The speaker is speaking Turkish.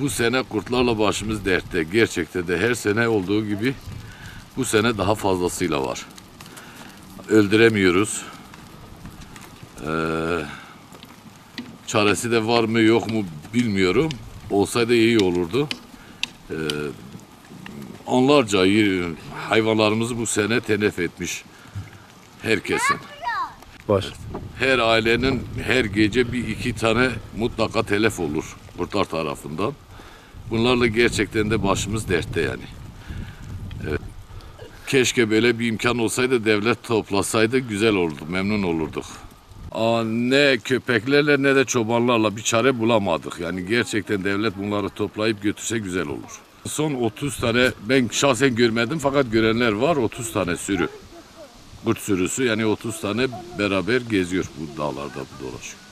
Bu sene kurtlarla başımız dertte. Gerçekten de her sene olduğu gibi bu sene daha fazlasıyla var. Öldüremiyoruz. Ee, çaresi de var mı yok mu bilmiyorum. Olsaydı iyi olurdu. Ee, onlarca hayvanlarımızı bu sene telef etmiş herkesin. Baş. Her ailenin her gece bir iki tane mutlaka telef olur kurtlar tarafından. Bunlarla gerçekten de başımız dertte yani. Evet. Keşke böyle bir imkan olsaydı devlet toplasaydı güzel olurdu, memnun olurduk. Aa, ne köpeklerle ne de çobanlarla bir çare bulamadık. Yani gerçekten devlet bunları toplayıp götürse güzel olur. Son 30 tane ben şahsen görmedim fakat görenler var 30 tane sürü. Kurt sürüsü yani 30 tane beraber geziyor bu dağlarda bu dolaşıyor.